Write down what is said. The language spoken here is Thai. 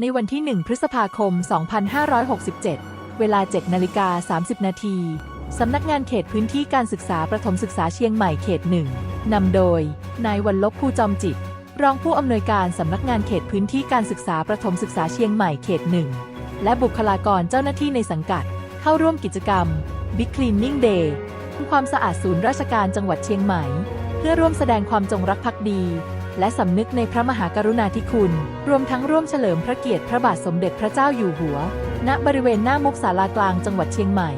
ในวันที่ 1 พฤษภาคม 2567 เวลา 7 นาฬิกา 30 นาที สำนักงานเขตพื้นที่การศึกษาประถมศึกษาเชียงใหม่เขตหนึ่งนำโดย นายวันลบภูจอมจิต รองผู้อำนวยการสำนักงานเขตพื้นที่การศึกษาประถมศึกษาเชียงใหม่เขตหนึ่งและบุคลากรเจ้าหน้าที่ในสังกัด เข้าร่วมกิจกรรม Big Cleaning Day ความสะอาดศูนย์ราชการจังหวัดเชียงใหม่ เพื่อร่วมแสดงความจงรักภักดี และสำนึกในพระมหากรุณาธิคุณ รวมทั้งร่วมเฉลิมพระเกียรติพระบาทสมเด็จพระเจ้าอยู่หัว ณบริเวณหน้ามุกศาลากลางจังหวัดเชียงใหม่